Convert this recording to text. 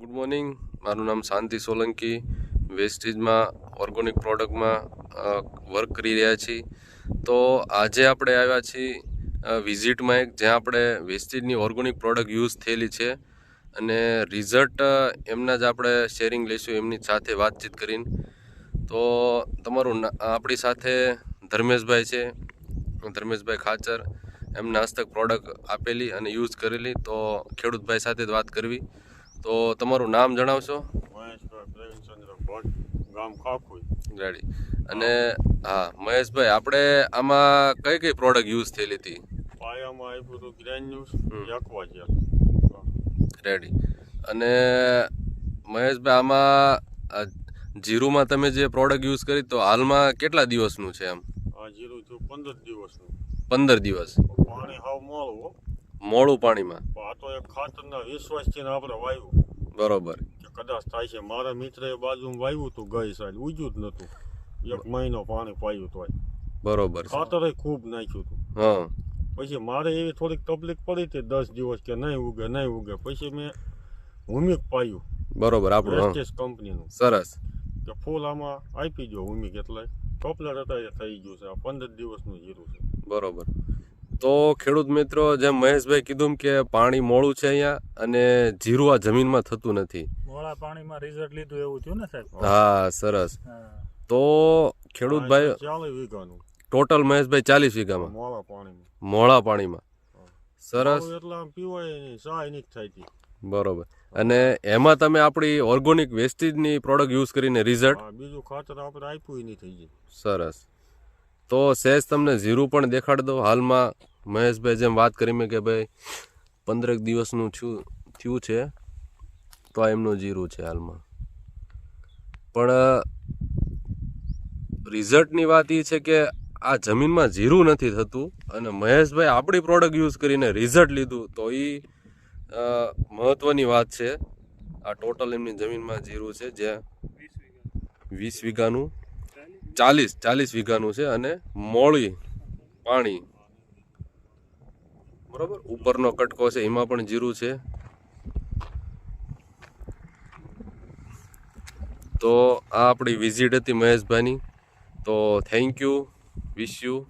Good morning મારું નામ શાંતિ સોલંકી. વેસ્ટેજમાં ઓર્ગોનિક પ્રોડક્ટમાં વર્ક કરી રહ્યા છીએ. તો આજે આપણે આવ્યા છીએ વિઝિટમાં એક, જ્યાં આપણે વેસ્ટેજની ઓર્ગોનિક પ્રોડક્ટ યુઝ થયેલી છે. અને રિઝલ્ટ એમના જ આપણે શેરિંગ લઈશું, એમની સાથે વાતચીત કરીને. તો તમારું આપણી સાથે ધર્મેશભાઈ છે. ધર્મેશભાઈ ખાચર એમ હસ્તક પ્રોડક્ટ આપેલી અને યુઝ કરેલી. તો ખેડૂતભાઈ સાથે જ વાત કરવી. તો તમારું નામ જણાવશો? રેડી અને હા મહેશભાઈ આપણે આમાં કઈ કઈ પ્રોડક્ટ યુઝ થયેલી હતી? પાયામાં આપ્યું હતું ગ્રેન્યુસ હમ. એકવા જેલ રેડી અને મહેશભાઈ આમાં જીરુમાં તમે જે પ્રોડક્ટ યુઝ કરી તો હાલમાં કેટલા દિવસનું છે એમ? જીરું પંદર દિવસનું. પંદર દિવસ. પાણી હાવ મોળું હો. મોડું પાણીમાં. આ તો એક ખાતરના વિશ્વાસથી આપણે વાવ્યું બરોબર. કદાચ થાય છે મારા મિત્રએ બાજુમાં વાવ્યું હતું ગઈ સાલ ઉજ્યું જ નતું એક મહિનો પાણી પાયું તોય બરોબર ખાતરે ખૂબ નાખ્યું હતું હા. પછી મારે એવી થોડીક તકલીફ પડી હતી દસ દિવસ કે નહીં ઉગે નહીં ઉગે. પછી મેં હુમિક પાયું. બરોબર આપણું કંપનીનું સરસ. કે ફૂલ આમાં આપી દો હુમિક એટલે. કપલેટ અત્યારે થઈ ગયું છે આ પંદર દિવસનું જીરું છે. બરોબર. તો ખેડૂત મિત્રો જેમ મહેશભાઈ કીધું કે પાણી મોળું છે અહીંયા અને જીરું આ જમીનમાં થતું નથી. મોળા પાણીમાં રિઝલ્ટ લીધું એવું થયું ને સાહેબ? હા સરસ. હા. તો ખેડૂત ભાઈ ટોટલ મહેશભાઈ ચાલીસ વીઘામાં. મોળા પાણીમાં. મોળા પાણીમાં. સરસ. એટલે આમ પીવાય નહીં સહાય નહીં થાય. બરોબર. અને એમાં તમે આપણી ઓર્ગોનિક વેસ્ટેજની પ્રોડક્ટ યુઝ કરીને રિઝલ્ટ બીજું ખાતર આપણે આપ્યું નહીં થઈ જાય. સરસ. તો સેજ તમને જીરું પણ દેખાડ દો હાલમાં. મહેશભાઈ જેમ વાત કરી મેં કે ભાઈ પંદરેક દિવસનું થયું થયું છે, તો આ એમનું જીરું છે હાલમાં. પણ રિઝલ્ટની વાત એ છે કે આ જમીનમાં જીરું નથી થતું અને મહેશભાઈ આપણી પ્રોડક્ટ યુઝ કરીને રિઝલ્ટ લીધું, તો એ મહત્ત્વની વાત છે. આ ટોટલ એમની જમીનમાં જીરું છે જ્યાં વીસ વીઘાનું, ચાલીસ ચાલીસ વીઘાનું છે અને મોળી પાણી બરોબર? ઉપરનો કટકો છે, એમાં પણ જીરું છે. તો આ આપણી વિઝિટ હતી મહેશભાઈની. તો થેન્ક યુ વિશ યુ